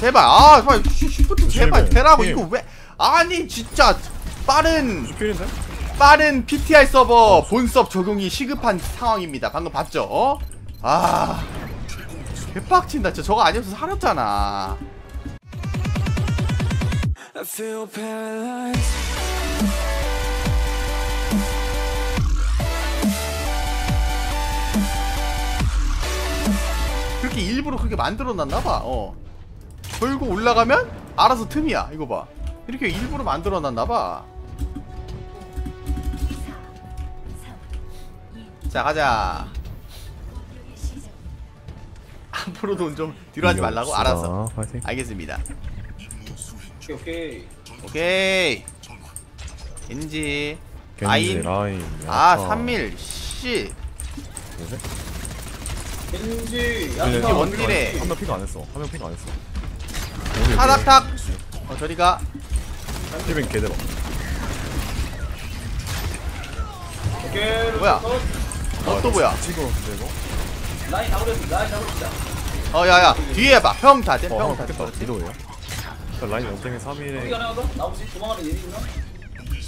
제발 아 제발 쉬- 쉬프트 제발 조심해. 되라고 힘. 이거 왜 아니 진짜 빠른? 빠른 PTR 서버 본섭 적용이 시급한 상황입니다 방금 봤죠? 어? 아 개빡친다 진짜 저거 아니었어 살았잖아 I feel paralyzed. 그렇게 일부러 그렇게 만들어놨나봐 어 걸고 올라가면 알아서 틈이야 이거 봐. 이렇게 일부러 만들어놨나봐. 자 가자. 앞으로도 좀 뒤로 하지 말라고 알았어. 알겠습니다. 오케이 오케이. 오케이. 겐지. 겐지 아인 라인. 아 야타. 3밀 씨. 이게 원딜에. 한명 픽안 했어. 한명픽안 했어. 타닥탁 어 저리가 힐뱅 개대박. 뭐야? 컷. 어또 뭐야 찍어 근데 이거. 라인 잡으렸습니다 라인 잡으렸습니다 어 야야 뒤에 봐 평타 돼 어, 평타 픽했다. 미도예요. 라인 원탱에 3일에 어디가 나가서 나오지 도망가는 있나?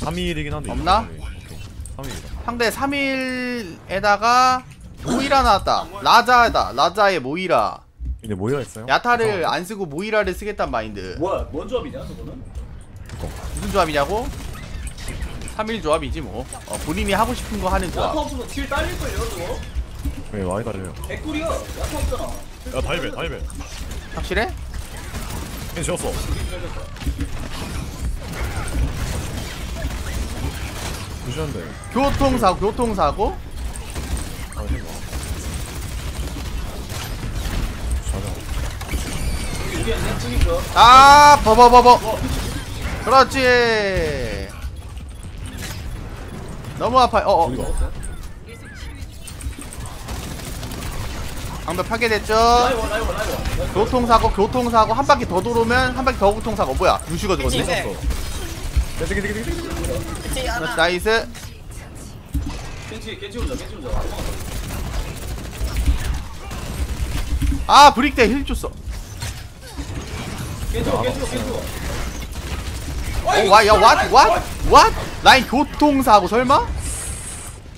3일이긴 한데. 없나? 3일이다. 상대 3일에다가 모이라 나왔다 라자다 라자의 모이라 근데 뭐야 했어요? 야타를 안 쓰고 모이라를 쓰겠단 마인드 뭐야 뭔 조합이냐 저거는? 무슨 조합이냐고? 3일 조합이지 뭐 어, 본인이 하고 싶은 거 하는 야타 조합 없으면 킬 딸릴걸요 저거? 왜 많이 달려요? 개꿀이야 야타 없잖아 야 다이벨 다이벨. 확실해? 겐 지웠어. 무시한데. 교통사고 교통사고 아. 이게 내 중이죠 아 버버버버. 그렇지. 너무 아파요. 어어. 어디가? 방벽 파괴됐죠? 교통사고 교통사고. 한 바퀴 더 돌으면 한 바퀴 더 교통사고. 뭐야? 루시가 죽었네. 나이스. 아 브릭대 힐 줬어 겐지 와 겐지 와 겐지 와 오와야 왓? 왓? 왓? 라인 교통사고 설마?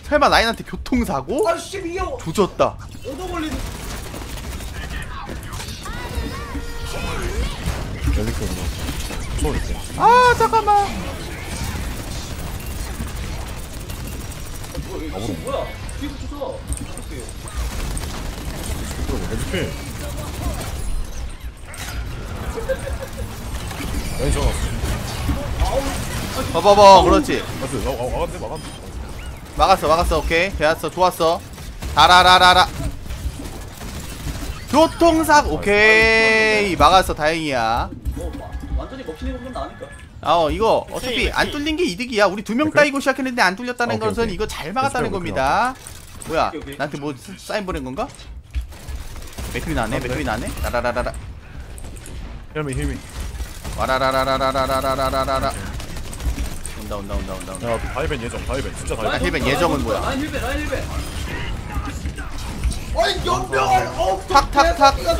설마 라인한테 교통사고? 아씨 이겨 조졌다 얻어 걸리는. 아 잠깐만 뭐야 이거 뭐야 뒤로 오케이 멜리크. 전화. 버버버 그렇지 맞지? 와갔네 와갔네. 막았어. 막았어. 오케이. 되었어. 좋았어. 다라라라라. 교통사고 오케이. 막았어. 다행이야. 뭐 마- 완전히 먹히는 것만 나니까. 아 이거 어차피 안 뚫린 게 이득이야. 우리 두명 네, 그래? 따이고 시작했는데 안 뚫렸다는 오케이, 것은 오케이. 이거 잘 막았다는 겁니다. 뭐야? 오케이, 오케이. 나한테 뭐 스- 사인 보낸 건가? 맥크리 나왔네 아, 네. 맥크리 나왔네? 라라라라라 힐미 힐미. 와라라라라라라라라라라 온다 온다 온다 온다 온다 야 다이벤 예정 다이벤 진짜 아, 다이벤. 힐벤 예정은 뭐야? 라인 힐벤 라인 힐벤 아니 연병을 어 탁, 탁, 탁. 내가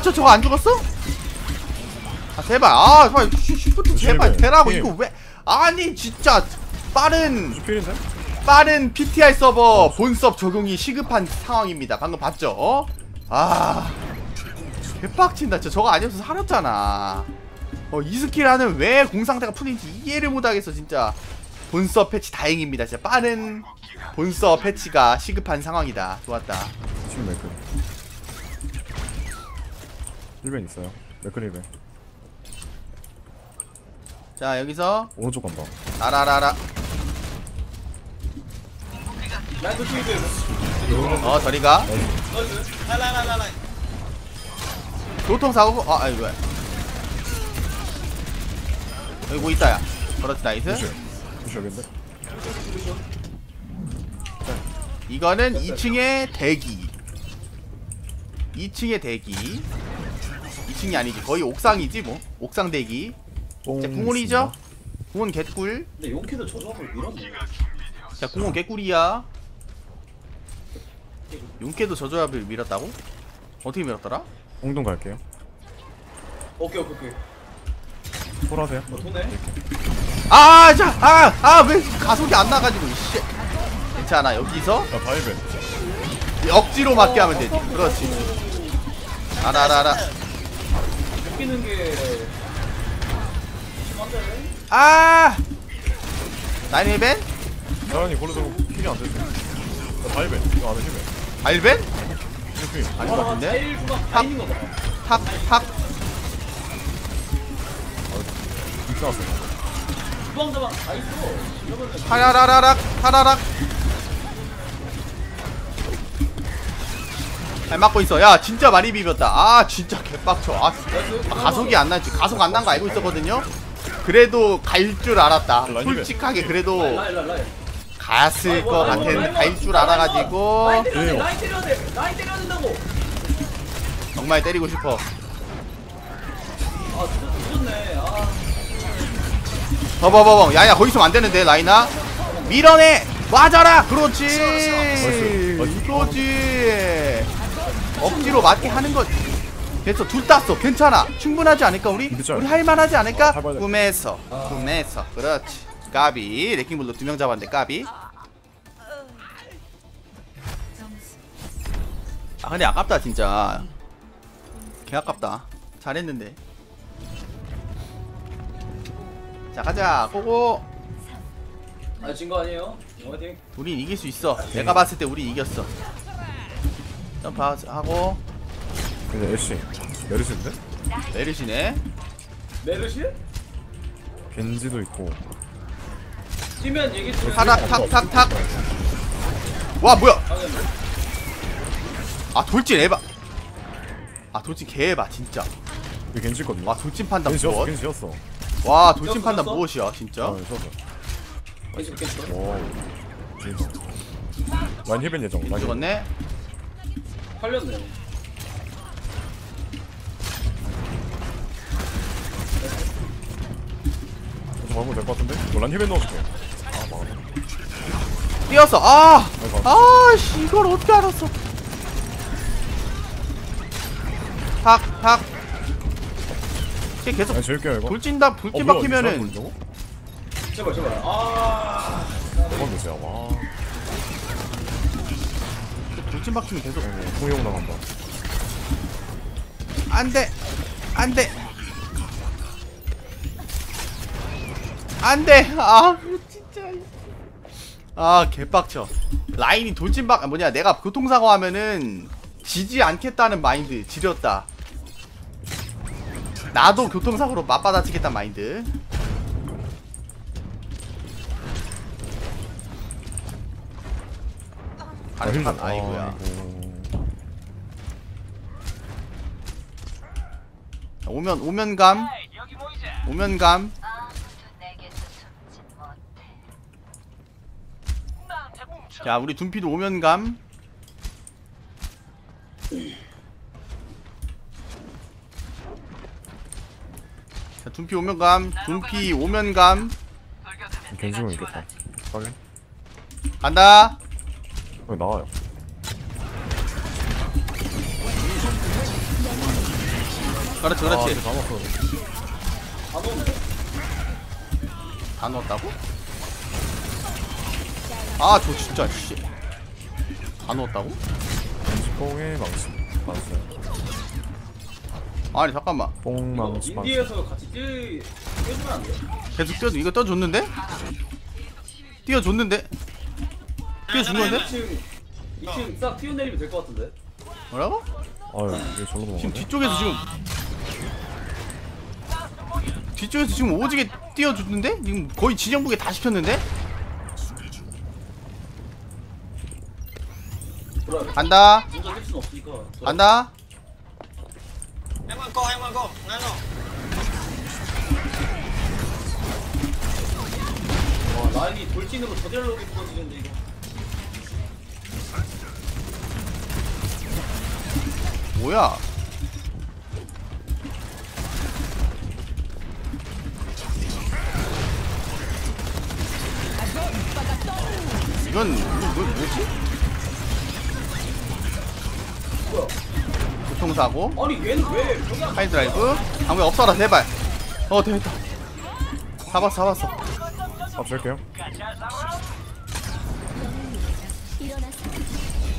저거 아안 죽었어? 아 제발 아 제발 쉬- 쉬프트 제발 힘. 이거 왜 아니 진짜 빠른? 빠른 PTR 서버 본섭 적용이 시급한 상황입니다 방금 봤죠? 어? 아 개빡친다. 진짜 저거 아니었어 살았잖아. 어, 이 스킬 하는 왜 공상태가 풀린지 이해를 못하겠어 진짜. 본섭 패치 다행입니다. 진짜 빠른 본섭 패치가 시급한 상황이다. 좋았다. 지금 맥클. 힐벤 있어요. 맥클 힐벤. 자 여기서 오른쪽 간다. 도치기 어 저리가. 라라라 교통사고? 아 아니 왜 여기 뭐 있다 야. 그렇지 나이스. 여긴데? 이거는 2층의 대기. 2층의 대기. 2층이 아니지. 거의 옥상이지 뭐. 옥상 대기. 뽕. 자 궁원이죠? 궁원 개꿀. 근데 용키도 저 조합을 밀었네. 자 궁원 개꿀이야. 용케도 저 조합을 밀었다고? 어떻게 밀었더라? 홍동 갈게요. 오케이 오케이 오케이 콜하세요. 어 도네 아, 자, 아, 아, 왜 가속이 안 나가지고, 씨. 괜찮아, 여기서 나 다이벤. 억지로 맞게 하면 되지. 그렇지. 아라라라. 느끼는 게 심한데 아! 나인 힐벤? 자연이 걸려서 킬이 안 됐어. 나 다이벤. 이거 안에 힘해. 알벤? 아닌 것 같은데? 다 있어 이러면은 타라라라락, 타라락. 잘 맞고 있어. 야, 진짜 많이 비볐다. 아, 진짜 개빡쳐. 아, 아, 가속이 안 나지. 가속 안 난 거 알고 있었거든요? 그래도 갈 줄 알았다. 솔직하게 그래도 갔을 것 같은, 갈줄 알아가지고. 라인 때려야 돼 왜요? 라인 때려야 돼 라인 때려야 된다고 정말 때리고 싶어. 아 진짜 늦었네 아 버버버버. 야야, 거기 있으면 안 되는데, 라이나. 밀어내! 맞아라! 그렇지! 그렇지! 억지로 맞게 하는 거지. 됐어, 둘 땄어. 괜찮아. 충분하지 않을까, 우리? 우리 할만하지 않을까? 돼. 꿈에서. 꿈에서. 그렇지. 까비. 레킹볼로 두 명 잡았는데, 까비. 아, 근데 아깝다, 진짜. 개 아깝다. 잘했는데. 자, 가자. 고고. 아, 진 거 아니에요? 화이팅. 우린 이길 수 있어. 내가 봤을 때 우리 이겼어. 점프하고 근데 애쉬. 메르시인데? 내리시네. 메르시? 겐지도 있고. 뛰면 얘기 좀 타락 탁탁탁. 와 뭐야? 아 돌진 에바. 아 돌진 개에바 진짜. 겐지 있거든요. 와 돌진 판단. 무엇? 와 돌진 판단? 무엇이야 진짜? 어, 지었어. 계속 계속. 와. 겐지. 라인 힐벤 예정. 힐벤. 죽었네. 팔렸네. 저 방금 될것 같은데? 이거 힐벤 넣어줄게. 뛰었어. 아. 아이고. 아, 씨, 이걸 어떻게 알았어? 탁, 탁. 걔 계속 아니, 재울게요, 이거. 돌진다, 어, 돌진 뭐야, 박히면은? 제발 제발. 아. 대박 됐어요. 와. 돌진 박히면 계속 어, 통용 나간다. 안 돼. 안 돼. 안 돼. 아. 아, 개빡쳐. 라인이 돌진박, 아, 뭐냐, 내가 교통사고 하면은 지지 않겠다는 마인드, 지렸다. 나도 교통사고로 맞받아치겠다는 마인드. 아, 힐벤. 아이고야. 아이고. 오면, 오면감. 오면감. 내게서 숨지 못해. 자, 우리 둔피도 오면감. 자, 둔피 오면감. 둔피 오면감. 겐지공 있겠다. 확인. 간다. 여기 나와요. 그렇지, 아, 그렇지. 오는데. 다 넣었다고? 아, 저 진짜 씨. 다 넣었다고? 뽕에 망치. 맞았어요. 아니, 잠깐만. 뽕 망치. 망치. 인디에서 같이 뛰 뛰어주면 안 돼? 계속 뛰어 이거 떠줬는데? 뛰어줬는데? 뛰어준 건데? 2층 2층 싹 뛰어내리면 될 것 같은데. 뭐라고? 아유, 이게 절로 지금 넘어가네. 뒤쪽에서 지금 뒤쪽에서 지금 오지게 뛰어줬는데? 지금 거의 진영북에 다 시켰는데? 돌아야 간다 혼자 뛸 수는 없으니까. 돌아. 간다 와, 라인이 돌진으로 저절로 부서지는데 이거. 뭐야 이건 뭐, 뭐, 뭐지? 사고. 아니 얘는 왜 하이드라이브. 방금 없어라 제발. 어 됐다. 잡았어 잡았어. 밥 줄게요.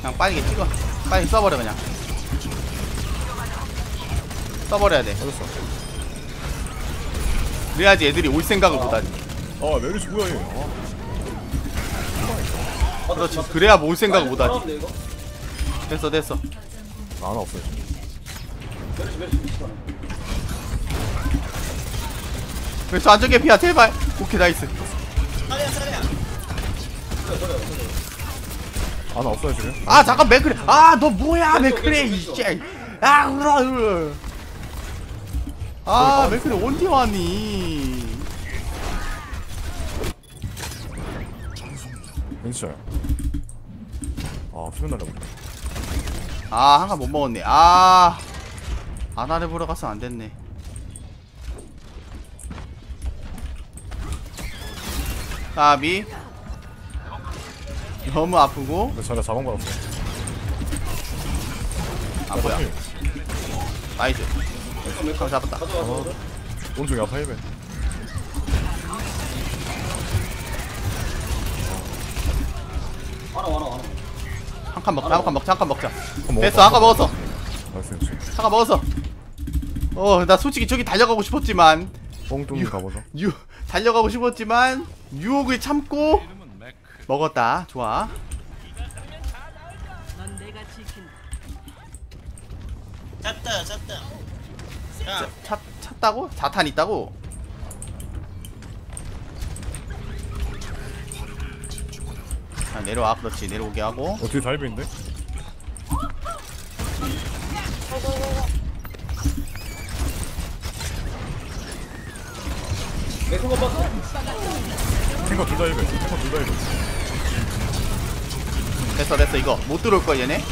그냥 빠르게 찍어. 빨리 써버려 그냥. 써버려야 돼. 맞았어. 그래야지 애들이 올 생각을 못하지. 아 메르시 뭐야 얘 아, 그렇지. 그래야 올 생각을 못하지. 이거? 됐어 됐어. 아, 하나 없어요 지금 그래서 안전개 피야 제발. 오케이 나이스. 하나 없어요 지금. 아 잠깐 맥크레 아너 뭐야 맥크레 이씨. 아 으. 아 맥크레 언제 왔니? 진짜요 아 수면 날려버려 아 한칸 못 먹었네. 아 아나를 보러 가서 안 됐네. 까비. 너무 아프고. 근데 자기가 자방 받았어 아 뭐야? 나이스. 형 잡았다. 오른쪽에 아파 힐베 와라 와라 와라. 한 칸 먹자 한 칸 먹자 한 칸 먹자. 됐어 한칸 먹었어. 나이스 나이스. 한칸 먹었어 어 나 솔직히 저기 달려가고 싶었지만. 뽕뚱이 가보죠 유 달려가고 싶었지만 유혹을 참고 먹었다. 좋아. 찼다 야 차, 찼다고? 자탄 있다고? 자 내려와. 그렇지. 내려오게 하고. 어 뒤에 다 힐베인데? 내 손가 봤어? 탱커 둘다 힐베 탱커 둘다 힐베 됐어 됐어. 이거 못 들어올걸 얘네?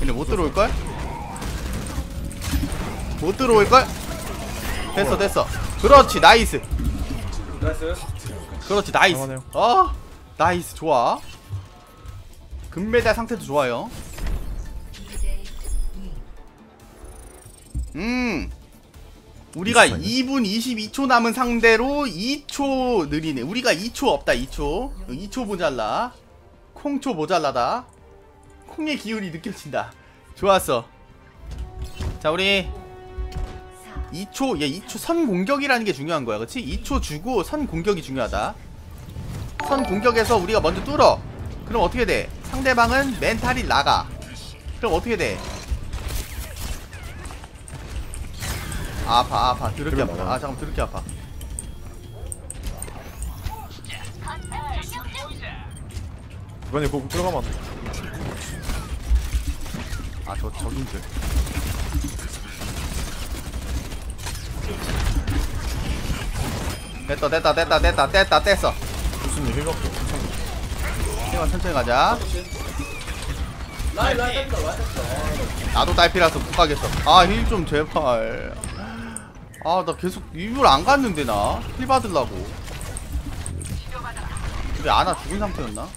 얘네 못 들어올걸? 못 들어올걸? 됐어 됐어. 그렇지 나이스. 나이스. 그렇지 나이스. 어? 나이스 좋아. 금메달 상태도 좋아요. 음 우리가 2분 22초 남은 상대로 2초 느리네. 우리가 2초 없다 2초. 2초 모자라. 콩초 모자라다. 콩의 기운이 느껴진다. 좋았어. 자 우리 2초 얘 2초 선 공격이라는 게 중요한 거야 그치? 2초 주고 선 공격이 중요하다. 선 공격에서 우리가 먼저 뚫어. 그럼 어떻게 돼? 상대방은 멘탈이 나가. 그럼 어떻게 돼? 아, 아파 아파. 드럽게 아파. 맞아. 아 잠깐 드럽게 아파. 이번에 꼭 들어가면 안돼. 아저 적인 줄 됐다 됐다 됐다 됐다 됐다 됐어. 교수님 힐 갖고 시간 천천히 가자. 나도 딸피라서 못 가겠어. 아 힐 좀 제발 아 나 계속 일부러 안 갔는데 나. 힐 받으려고. 우리 아나 죽은 상태였나?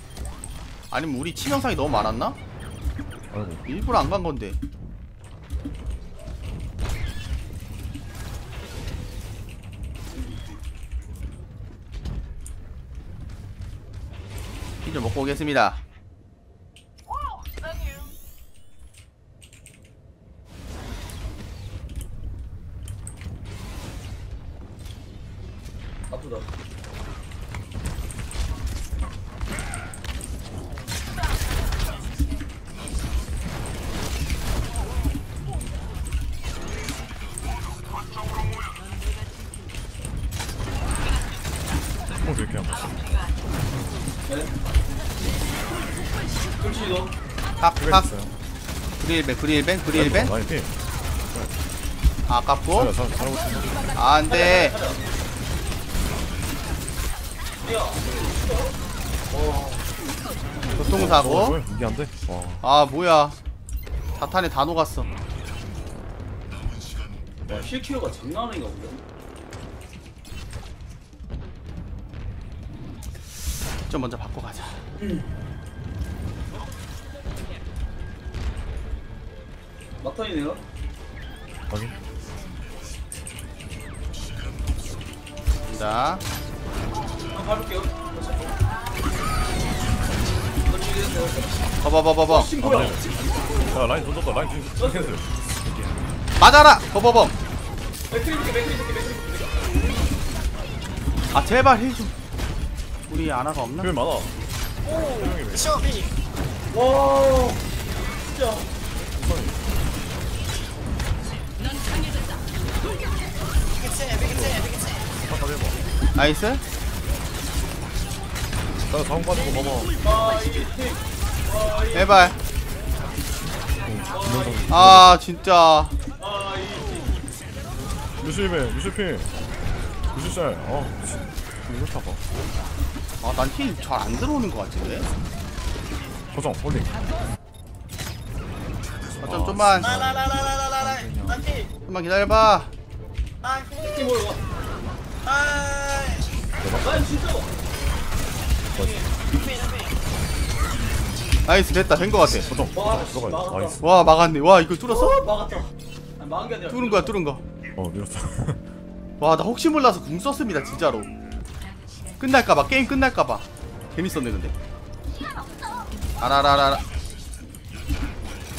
아니면 우리 치명상이 너무 많았나? 일부러 안 간 건데. 힐좀 먹고 오겠습니다 아프다 뽕 드릴게요 네? 팍팍. 브릴벤 브릴벤 라인 피 아깝고. 잘, 잘, 잘하고 있습니다 안돼. 어, 교통사고. 뭐야? 이게 안 돼? 와. 아 뭐야. 자탄에 다 녹았어. 야 힐키어가 장난 아닌가 보네 좀 먼저 바꿔 가자. 막턴이네요. 확인. 자. 한 준비됐어요. 버버버버범 신고야. 야 라인 던졌다 라인 지금 캔슬 맞아라 버버범. 아 제발 힐좀 우리 아나가 없나? 힐 많아 쇼비 와, 진짜. 해봐 나이스 나 봐봐 아, 이게 팀. 아, 이게, 제발 아 진짜 아, 이. 루시맨 루시핀 루시짤 어 이거 타봐 아난 힐 잘 안 들어오는 것 같은데 고정 홀딩 어쩜 좀만 라라라라라라라 나피 좀만 기다려봐 난 진짜. 나이스 됐다. 된것 같아. 고정 와, 들어가야 돼. 나이스. 와 막았네. 와 이거 뚫었어? 어, 막았다. 아니, 막은 게 아니라. 뚫은 거야 뚫은 어 밀었어 거와 나 혹시 몰라서 궁 썼습니다 진짜로. 끝날까봐 게임 끝날까봐. 재밌었네 근데. 아라라라라.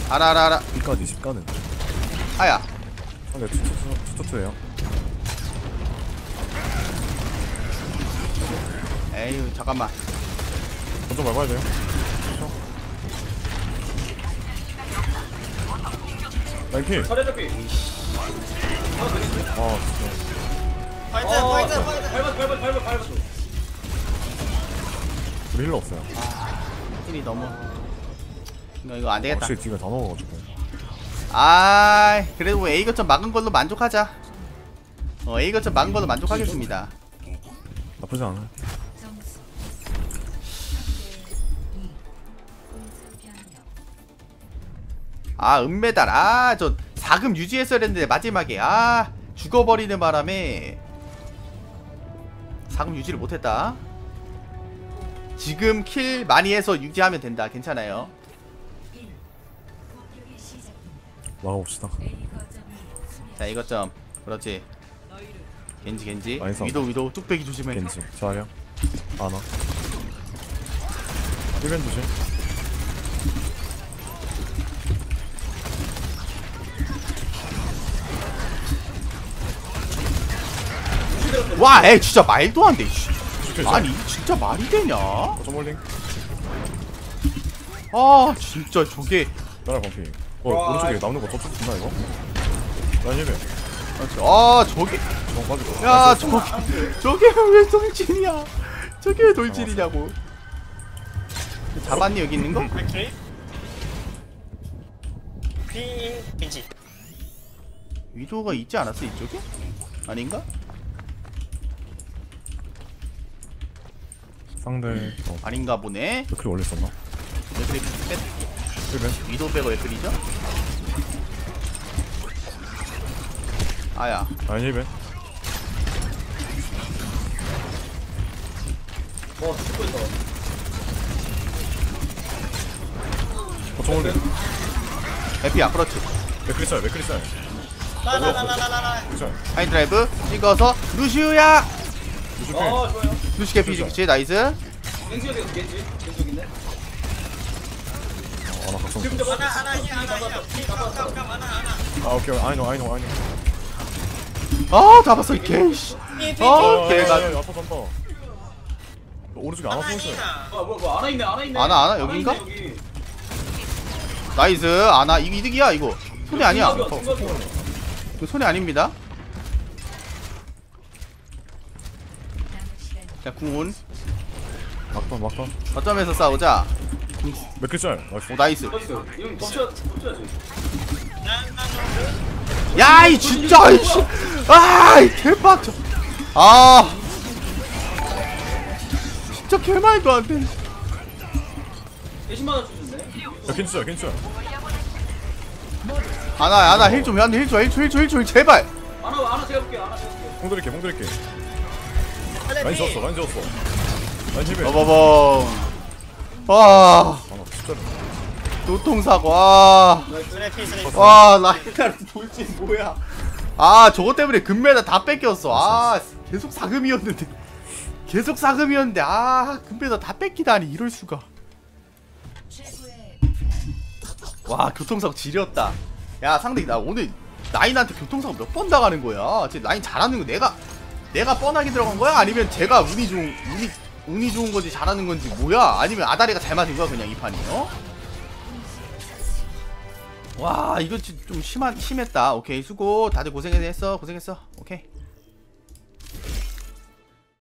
아라라라. B까지 10가는 아야. 상대 투투투 투투투예요. 에휴 잠깐만 거점 밟아야 돼요. 킬 차례 잡기. 아 진짜. 파이트 어, 파이트 파이트 밟았어, 밟았어, 밟았어, 밟았어. 우리 힐러 없어요. 힐이 너무. 이거 이거 안 되겠다. 확실히 뒤가 다 넣어가지고. 아 그래도 A 거점 막은 걸로 만족하자. 어 A 거점 막은 걸로 만족하겠습니다. 나쁘지 않아 아 은메달. 아 저 4금 유지했어야 했는데 마지막에. 아 죽어버리는 바람에 4금 유지를 못했다. 지금 킬 많이 해서 유지하면 된다. 괜찮아요. 막아봅시다. 자 이것 좀. 그렇지. 겐지 겐지. 위도 위도 뚝배기 조심해. 겐지. 자리야 아나 1벤 조심 와 에이 진짜 말도 안돼 루시필 아니 이게 진짜 말이 되냐? 아 거점 진짜 저게. 따라 범피. 어 와, 오른쪽에 남는 거 저쪽 준다 이거? 라인 1벤 아 저게. 빠지고. 야. 저게 저게 왜 돌진이야? 저게 왜 돌진이냐고. 잡았니 여기 있는 거? 오케이. 위도가 있지 않았어 이쪽에? 아닌가? 상대. 어. 아닌가 보네. 댓글 올렸었나? 왜 그리 뺐 1벤 위도 빼고 왜 그리죠? 아야. 라인 1벤 와, 죽고 있다. 거점 홀딩 에피야 그렇지. 맥크리 짤 맥크리 짤 라라라라라라 맥크리 짤 하이드라이브 찍어서 루시우야 루시필 아, 좋아요. 루시 개피 죽지 나이스. 겐지 어디 갔어, 겐지? 겐지 여기 있네. 아나 각성 지금 저거 하나 하나 이 하나 이 하나 하나. 아 오케이. I know I know I know. 아 잡았어 이 개씨. 어 개가 아파 잔다 오른쪽에 안 와서 있어요. 하나 아, 뭐, 뭐, 아나 있네, 아나 있네. 아나, 아나, 여긴가? 있네, 여기. 나이스. 아나 이거 이득이야 이거. 손해 아니야. 이거 손해 아닙니다 자 궁온. 막던 막던 거점에서 싸우자. 맥크리? 짤 나이스 오 나이스. 나이스. 이건 덮쳐, 덮쳐야지. 야이 진짜 이씨. 아이 개빡쳐. 아. 진짜 개말도 안돼. 대신만 원 주셨네. 야 겐지 짤 아나 아나 힐좀 힐줘 힐줘 힐줘 힐줘 제발. 아나, 아나 제가 볼게요, 아나 제가 볼게요. 홍 드릴게 홍 드릴게 라인 지웠어 라인 지웠어 라인 1벤 버버벙 와 아나 진짜 교통사고 와. 쓰레피 쓰레피 와 라이카르트 돌진 뭐야. 아 저것 때문에 금메달 다 뺏겼어. 아 계속 사금이었는데. 계속 사금이었는데 아 금메달 다 뺏기다니 이럴 수가. 와 교통사고 지렸다. 야 상대 나 오늘 나인한테 교통사고 몇 번 당하는 거야? 쟤 나인 잘하는 거 내가 내가 뻔하게 들어간 거야? 아니면 제가 운이 좋은 운이 운이 좋은 건지 잘하는 건지 뭐야? 아니면 아다리가 잘 맞은 거야 그냥 이 판이 어? 와 이거 진- 좀 심한 심했다. 오케이 수고. 다들 고생했어. 고생했어. 오케이